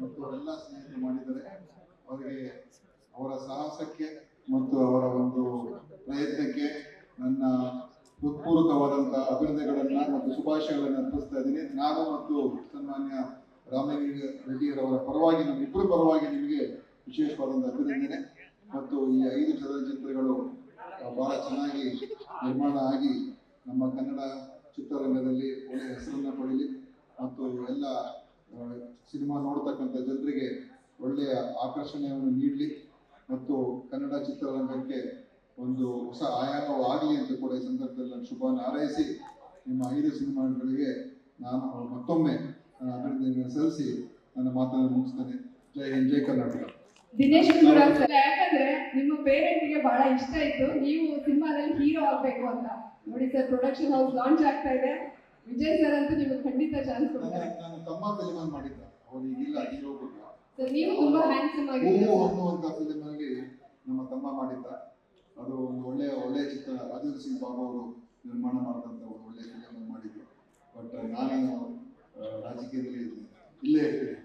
ಮತ್ತು ಅವರೆಲ್ಲ ಸ್ನೇಹಿತರು ಮಾಡಿದ್ದಾರೆ. ಅವರಿಗೆ ಅವರ ಸಾಹಸಕ್ಕೆ ಮತ್ತು ಅವರ ಒಂದು ಪ್ರಯತ್ನಕ್ಕೆ ನನ್ನ ಹೃತ್ಪೂರ್ವಕವಾದಂತಹ ಅಭಿನಂದನೆಗಳನ್ನ ಮತ್ತು ಶುಭಾಶಯಗಳನ್ನು ಅರ್ಪಿಸ್ತಾ ಇದ್ದೀನಿ. ನಾನು ಮತ್ತು ಸನ್ಮಾನ್ಯ ರಾಮಲಿಂಗ ರೆಡ್ಡಿಯರವರ ಪರವಾಗಿ, ನಮ್ಮ ಇಬ್ಬರ ಪರವಾಗಿ ನಿಮಗೆ ವಿಶೇಷವಾದಂಥ ಅಭಿನಂದನೆ. ಮತ್ತು ಈ ಐದು ಚಲನಚಿತ್ರಗಳು ಬಹಳ ಚೆನ್ನಾಗಿ ನಿರ್ಮಾಣ ಆಗಿ ನಮ್ಮ ಕನ್ನಡ ಚಿತ್ರರಂಗದಲ್ಲಿ ಒಳ್ಳೆಯ ಹೆಸರನ್ನ ಪಡೀಲಿ ಮತ್ತು ಎಲ್ಲ ಸಿನಿಮಾ ನೋಡ್ತಕ್ಕಂಥ ಜನರಿಗೆ ಒಳ್ಳೆಯ ಆಕರ್ಷಣೆಯನ್ನು ನೀಡಲಿ ಮತ್ತು ಕನ್ನಡ ಚಿತ್ರರಂಗಕ್ಕೆ ಒಂದು ಹೊಸ ಆಯಾಮವಾಗಲಿ ಅಂತ ಕೂಡ ಈ ಸಂದರ್ಭದಲ್ಲಿ ನಾನು ಶುಭ ಹಾರೈಸಿ ನಿಮ್ಮ ಐದು ಸಿನಿಮಾಗಳಿಗೆ ನಾನು ಮತ್ತೊಮ್ಮೆ ಅಭಿನಂದನೆ ಸಲ್ಲಿಸಿ ನನ್ನ ಮಾತನ್ನು ಮುಗಿಸ್ತೇನೆ. ಜೈ ಹಿಂದ್, ಜೈ ಕರ್ನಾಟಕ. ದಿನೇಶ್ ಯಾಕಂದ್ರೆ ನಿಮ್ಮ ಪೇರೆಂಟ್ಗೆ ಬಹಳ ಇಷ್ಟ ಇತ್ತು, ನೀವು ಸಿನಿಮಾದಲ್ಲಿ ಹೀರೋ ಆಗ್ಬೇಕು ಅಂತ. ನೋಡಿ ಸರ್ ಪ್ರೊಡಕ್ಷನ್ ಹೌಸ್ ಲಾಂಚ್ ಆಗ್ತಾ ಇದೆ. ವಿಜಯ್ ಸರ್ ಅಂತ ನಿಮಗೆ ಖಂಡಿತ ಚಾನ್ಸ್ ಕೊಡ್ತಾರೆ. ನನ್ನ ತಮ್ಮ ಫಿಲ್ಮ್ ಮಾಡಿದ್ದ. ಅವ್ರು ಈಗಿಲ್ಲ ಹೀರೋ ಸರ್ ನೀವು ತುಂಬಾ ಹ್ಯಾಂಡ್ಸಮ್ ಆಗಿದ್ದೀರಾ ಹೂವು ಅಂತ ಫಿಲ್ಮ್ ಅಲ್ಲಿ ನಮ್ಮ ತಮ್ಮ ಮಾಡಿದ್ದ. ಅದು ಒಂದು ಒಳ್ಳೆಯ ಒಳ್ಳೆಯ ಚಿತ್ರ. ರಾಜೇಂದ್ರ ಸಿಂಗ್ ಬಾಬು ಅವರು ನಿರ್ಮಾಣ ಮಾಡಿದಂತ ಒಂದು ಒಳ್ಳೆಯ ಫಿಲ್ಮ್ ಮಾಡಿದ್ರು. ಬಟ್ ನಾನು ರಾಜಕೀಯದಲ್ಲಿ ಇಲ್ಲೇ ಇರ್ತೀನಿ.